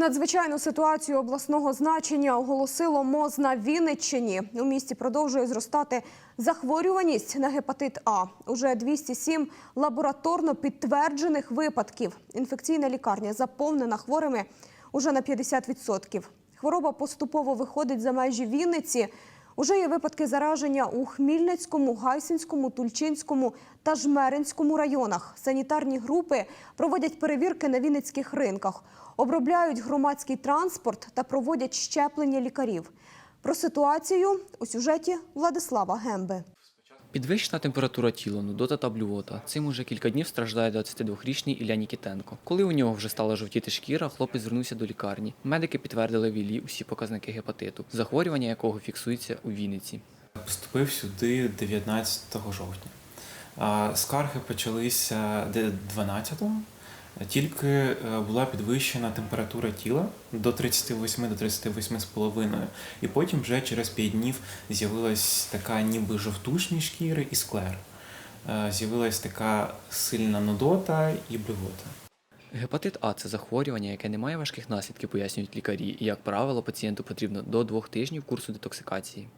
Надзвичайну ситуацію обласного значення оголосило МОЗ на Вінниччині. У місті продовжує зростати захворюваність на гепатит А. Уже 207 лабораторно підтверджених випадків. Інфекційна лікарня заповнена хворими уже на 50%. Хвороба поступово виходить за межі Вінниці. Уже є випадки зараження у Хмільницькому, Гайсинському, Тульчинському та Жмеринському районах. Санітарні групи проводять перевірки на вінницьких ринках, обробляють громадський транспорт та проводять щеплення лікарів. Про ситуацію у сюжеті Владислава Гемби. Підвищена температура тіла, нудота та блювота. Цим уже кілька днів страждає 22-річний Ілля Нікітенко. Коли у нього вже стала жовтіти шкіра, хлопець звернувся до лікарні. Медики підтвердили в Іллі усі показники гепатиту, захворювання якого фіксується у Вінниці. Поступив сюди 19 жовтня. Скарги почалися де 12-го. Тільки е, була підвищена температура тіла до 38 до 38,5. І потім вже через 5 днів з'явилась така ніби жовтушні шкіри і склер. Е, З'явилась така сильна нудота і блювота. Гепатит А це захворювання, яке не має важких наслідків, пояснюють лікарі, і, як правило, пацієнту потрібно до двох тижнів курсу детоксикації.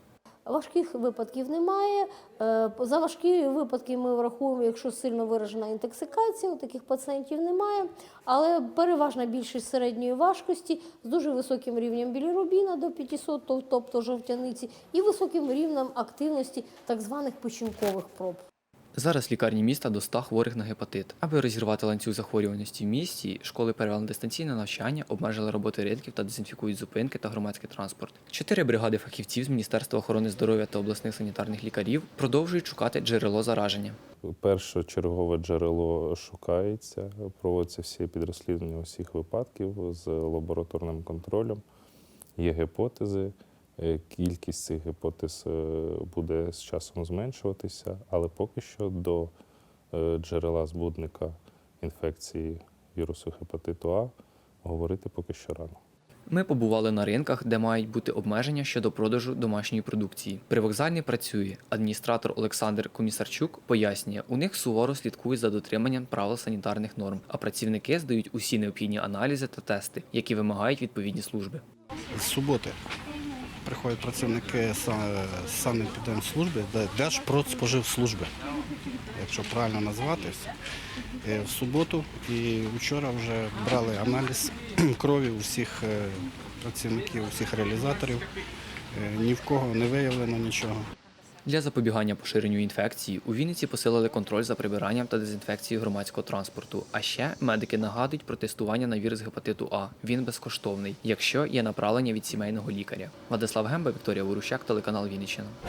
Важких випадків немає. Е, За важкі випадки ми врахуємо, якщо сильно виражена інтоксикація, у таких пацієнтів немає. Але переважна більшість середньої важкості з дуже високим рівнем білірубіна до 500, тобто жовтяниці, і високим рівнем активності так званих печінкових проб. Зараз лікарні міста до 100 хворих на гепатит. Аби розірвати ланцюг захворюваності в місті, школи перевели дистанційне навчання, обмежили роботи ринків та дезінфікують зупинки та громадський транспорт. Чотири бригади фахівців з Міністерства охорони здоров'я та обласних санітарних лікарів продовжують шукати джерело зараження. Першочергове джерело шукається, проводяться всі підрозслідування усіх випадків з лабораторним контролем. Є гіпотези. Е, Кількість цих гіпотез е, буде з часом зменшуватися, але поки що до е, джерела збудника інфекції вірусу гепатиту А говорити поки що рано. Ми побували на ринках, де мають бути обмеження щодо продажу домашньої продукції. Привокзальний працює. Адміністратор Олександр Комісарчук пояснює, у них суворо слідкують за дотриманням правил санітарних норм, а працівники здають усі необхідні аналізи та тести, які вимагають відповідні служби. з суботи приходять працівники саме санепідемслужби, Держпродспоживслужби, якщо правильно назватись. Е, В суботу і вчора вже брали аналіз крові у всіх е, працівників, усіх реалізаторів. Е, Ні в кого не виявлено нічого. Для запобігання поширенню інфекції у Вінниці посилили контроль за прибиранням та дезінфекцією громадського транспорту. А ще медики нагадують про тестування на вірус гепатиту А. Він безкоштовний, якщо є направлення від сімейного лікаря. Владислав Гемба, Вікторія Ворущак, телеканал Вінниччина.